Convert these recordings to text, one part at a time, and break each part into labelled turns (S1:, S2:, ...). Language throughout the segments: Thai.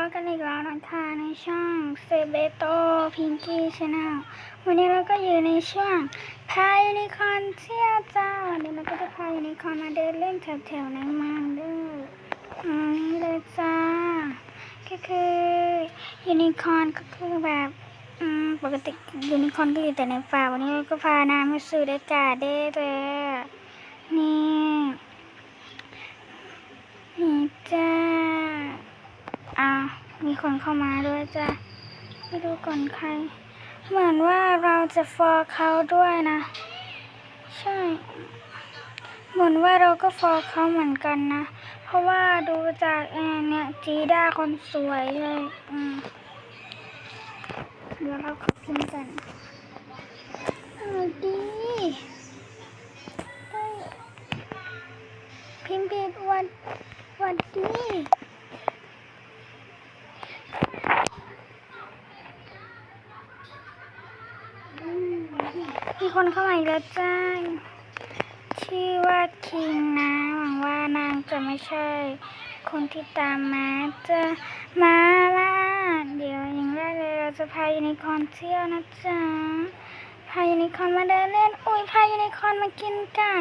S1: เรากันอีกแล้วนะคะในช่องเซเบโตพิงกี้ชาแนลวันนี้เราก็อยู่ในช่วงพายูนิคอนเที่ยวจ้าเดี๋ยวเราก็จะพายูนิคอนมาเดินเล่นแถวๆในเมืองเด้ออืมนี่เลยจ้าก็คือยูนิคอนก็คือแบบอืมปกติยูนิคอนก็อยู่แต่ในป่าวันนี้เราก็พานางมาสู่อากาศได้เลยนี่นี่จ้า มีคนเข้ามาด้วยจ้ะไปดูก่อนใคร เหมือนว่าเราจะฟอลเขาด้วยนะ ใช่ เหมือนว่าเราก็ฟอลเขาเหมือนกันนะ เพราะว่าดูจากแอนเนี่ยจีด้าคนสวยเลย อืมเดี๋ยวเราขอพิมพ์กัน คนเข้ามาอีกแล้วจ้าชื่อว่าคิงนะหวังว่านางจะไม่ใช่ คนที่ตามมาจะมาล่ะเดี๋ยวอย่างแรกเลยเราจะพายูนิคอร์นเที่ยวนะจ๊ะพายูนิคอร์นมาเดินเล่นอุ้ยพายูนิคอร์นมากินไก่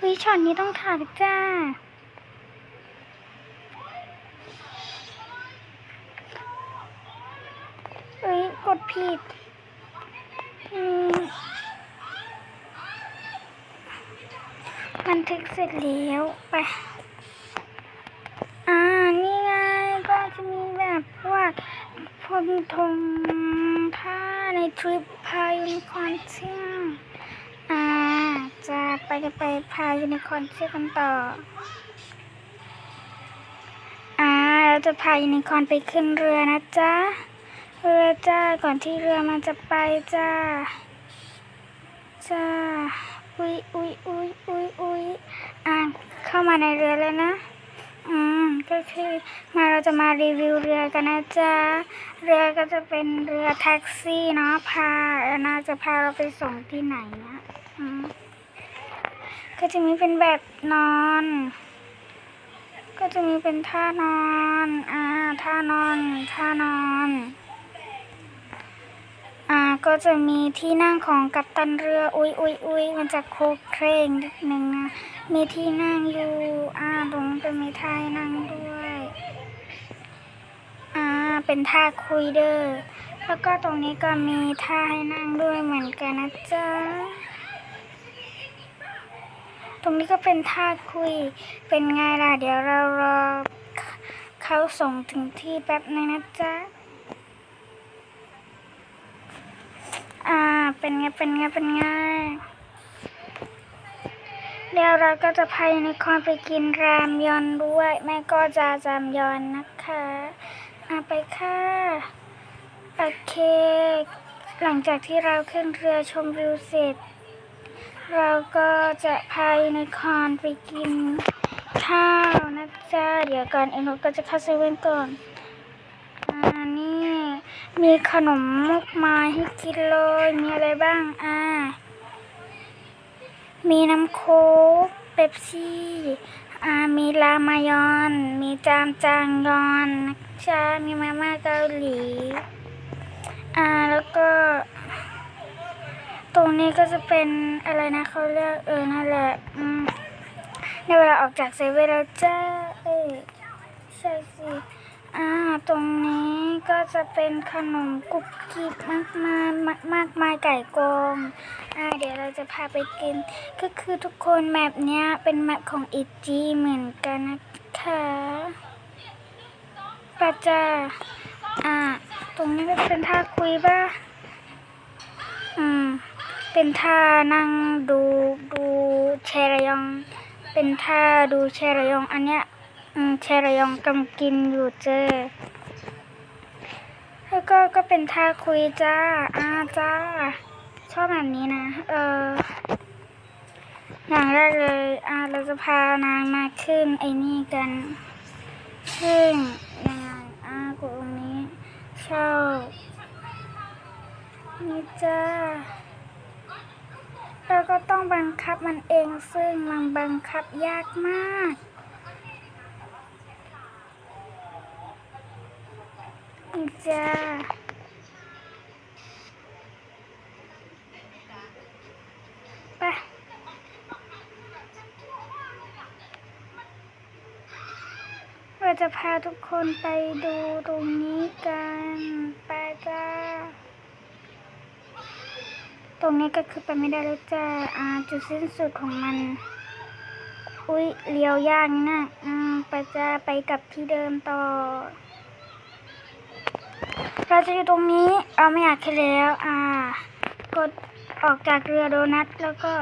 S1: อุ้ยช็อตนี้ต้องถ่ายจ้าเอ้ยกดผิดอืม บันทึกเสร็จแล้วไป อ่า นี่ไง ก็จะมีแบบพวกพรมธงผ้าในทริปพายูนิคอนเที่ยวอ่า จะไปกันไปพายูนิคอนเที่ยวกันต่อ อ่า เราจะพายูนิคอนไปขึ้นเรือนะจ๊ะ เรือจ้า ก่อนที่เรือมันจะไปจ้า จ้า อุ้ยอุ้ยอุ้ยอุ้ยอุ้ยอ่าเข้ามาในเรือแล้วนะ อืม ก็คือมาเราจะมารีวิวเรือกันนะจ๊ะ เรือก็จะเป็นเรือแท็กซี่เนาะพาอน่าจะพาเราไปส่งที่ไหนนะอืมก็จะมีเป็นแบบนอน ก็จะมีเป็นท่านอน อ่า ท่านอน ท่านอน อ่าก็จะมีที่นั่งของกัปตันเรืออุ้ยอุ้ยอุ้ยมันจะโคกเคร่งนิดนึงนะมีที่นั่งอยู่อ่าตรงนั้นมีท่านั่งด้วยอ่าเป็นท่าคุยเด้อแล้วก็ตรงนี้ก็มีท่าให้นั่งด้วยเหมือนกันนะจ๊ะตรงนี้ก็เป็นท่าคุยเป็นไงล่ะเดี๋ยวเรารอเขาส่งถึงที่แป๊บนึงนะจ๊ะ อ่า เป็นไง เป็นไง เป็นไงเดี๋ยวเราก็จะพายูนิคอนไปกินรามยอนด้วย แม่ก็จะจามยอนนะคะอ่าไปค่ะ โอเค หลังจากที่เราขึ้นเรือชมวิวเสร็จ เราก็จะพายูนิคอนไปกินข้าวนะจ๊ะ เดี๋ยวก่อนเอ็นก็จะเข้าเซเว่นก่อน มีขนมมากมายให้กินเลย มีอะไรบ้าง อ่า มีน้ำโค้กเป๊ปซี่ อ่า มีรามายอน มีจามจางยอนนะจ๊ะมีมาม่าเกาหลี อ่า แล้วก็ ตรงนี้ก็จะเป็นอะไรนะเขาเรียกเออ นั่นแหละอืมในเวลาออกจากเซเว่นแล้วจ้า เอ้ใช่สิ อ่าตรงนี้ก็จะเป็นขนมกุบกิบมากมายมากมายไก่กองอ่าเดี๋ยวเราจะพาไปกิน ก็คือทุกคนแมปเนี้ยเป็นแมปของอิจีเหมือนกันนะคะปะจ้าอ่า ตรงนี้ก็เป็นท่าคุยป่ะอืม เป็นท่านั่งดูดูแชรยอง เป็นท่าดูแชรยองอันเนี้ย อืมชรยองกำกินอยู่เจอแล้วก็ก็เป็นท่าคุยจ้าอาจ้า ชอบแบบนี้นะ เอออย่างแรกเลยอาเราจะพานางมาขึ้นไอ้นี่กันขึ้นยังไงอากดตรงนี้เช่านี่จ้าเราก็ต้องบังคับมันเองซึ่งมันบังคับยากมาก จ้าไปเราจะพาทุกคนไปดูตรงนี้กันไปจ้า ตรงนี้ก็คือไปไม่ได้แล้วจ้าอ่าจุดสิ้นสุดของมัน อุ๊ยเลี้ยวยากนะอืมไปจ้าไปกับที่เดิมต่อ จะอยู่ตรงนี้ เอาไม่อยากแค่แล้ว อ่า กดออกจากเรือโดนัทแล้วก็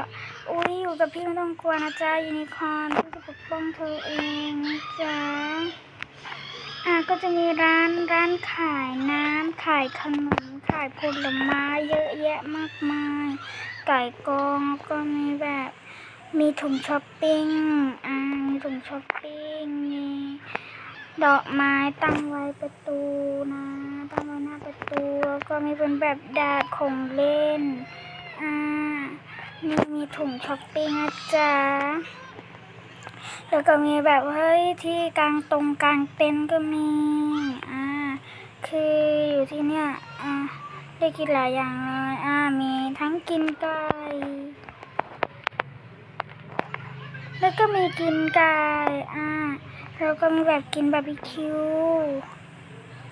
S1: อุ้ยอยู่กับพี่ไม่ต้องกลัวนะจ๊ะยูนิคอร์นพี่จะปกป้องเธอเองจ๊ะอ่าก็จะมีร้านร้านขายน้ำขายขนมขายผลไม้เยอะแยะมากมายไก่กองก็มีแบบมีถุงช้อปปิ้งอ่ามีถุงช้อปปิ้งมีดอกไม้ตั้งไว้ประตูนะ ตัวก็มีเป็นแบบดาดของเล่น อ่า มีมีถุงช้อปปิ้งนะจ๊ะ แล้วก็มีแบบเฮ้ยที่กลางตรงกลางเต็นท์ก็มี อ่า คืออยู่ที่เนี่ย อ่า ได้กินหลายอย่างเลย อ่า มีทั้งกินไก่ แล้วก็มีกินไก่ อ่าแล้วก็มีแบบกินบาร์บีคิว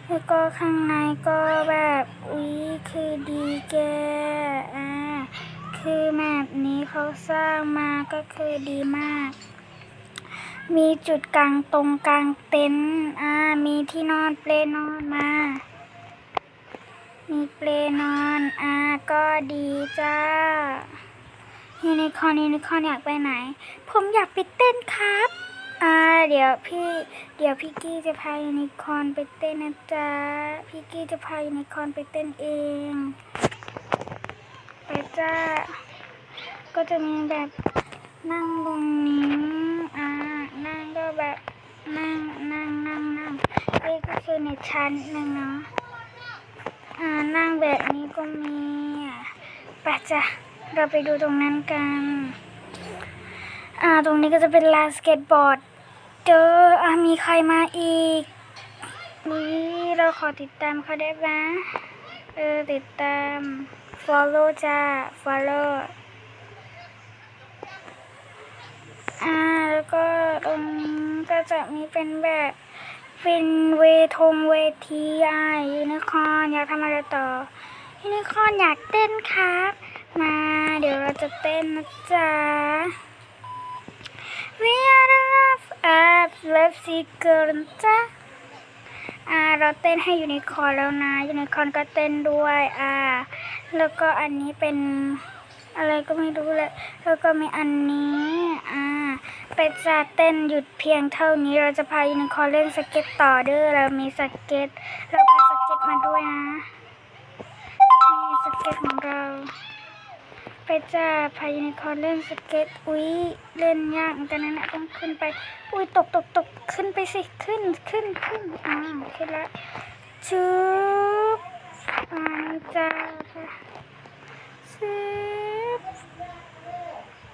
S1: แล้วก็ข้างในก็แบบอุ๊ยคือดีแกอ่าคือแบบนี้เขาสร้างมาก็คือดีมาก มีจุดกลางตรงกลางเต็นท์อ่ามีที่นอนเปลนอนมา มีเปลนอนอ่าก็ดีจ้ายูนิคอร์นยูนิคอร์นอยากไปไหน ผมอยากไปเต้นครับ อ่าเดี๋ยวพี่เดี๋ยวพี่กี้จะพายูนิคอนไปเต้นนะจ๊ะพี่กี้จะพายูนิคอนไปเต้นเอง ไปจ้าก็จะมีแบบนั่งตรงนี้อ่านั่งก็แบบนั่งนั่งนั่งนั่งนี่ก็คือในชั้นหนึ่งเนาะอ่านั่งแบบนี้ก็มีอะไปจ้ะเราไปดูตรงนั้นกัน อ่า ตรงนี้ก็จะเป็นลานสเก็ตบอร์ด เจออ่ามีใครมาอีกอุ้ยเราขอติดตามเขาได้ไหมเออ ติดตาม follow จ้า follow อ่า แล้วก็ตรงนี้ก็จะมีเป็นแบบเป็นเวทงเวทีอะยูนิคอนอยากทำอะไรต่อยูนิคอนอยากเต้นครับ มาเดี๋ยวเราจะเต้นนะจ๊ะ We are the love of love seeker นจ๊ะอ่าเราเต้นให้ยูนิคอร์นแล้วนะยูนิคอร์นก็เต้นด้วยอ่าแล้วก็อันนี้เป็นอะไรก็ไม่รู้เลยแล้วก็มีอันนี้อ่าไปจะเต้นหยุดเพียงเท่านี้เราจะพายูนิคอร์นเล่นสเก็ตต่อเด้อเรามีสเก็ตเราพาสเก็ตมาด้วยนะนี่สเก็ตของเรา ไปจ้าพายูนิคอนเล่นสเก็ตอุ๊ยเล่นยากเหมือนกันนะเนี่ยต้องขึ้นไปอุ๊ยตกตกตกขึ้นไปสิขึ้นขึ้นขึ้นอ่าขึ้นละชุบอ่านจ้าชุบ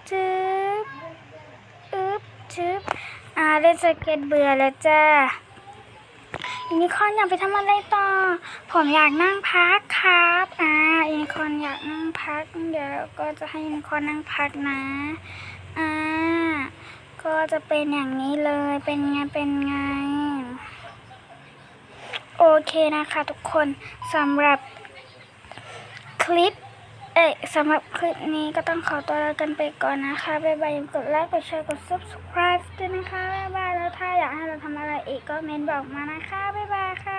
S1: ชุบอึบชุบอ่าเล่นสเก็ตเบื่อแล้วจ้า ยูนิคอนอยากไปทำอะไรต่อ ผมอยากนั่งพักครับ อ่ายูนิคอนอยากนั่งพัก เดี๋ยวก็จะให้ยูนิคอนนั่งพักนะ อ่า ก็จะเป็นอย่างนี้เลย เป็นไง เป็นไง โอเคนะคะทุกคนสำหรับคลิปเอ้สำหรับคลิปนี้ก็ต้องขอตัวลากันไปก่อนนะคะ บ๊ายบายอย่าลืกดไลค์ กดแชร์ กด subscribe ด้วยนะคะ บ๊ายบาย ถ้าอยากให้เราทำอะไรอีกก็เมนบอกมานะคะ บ๊ายบายค่ะ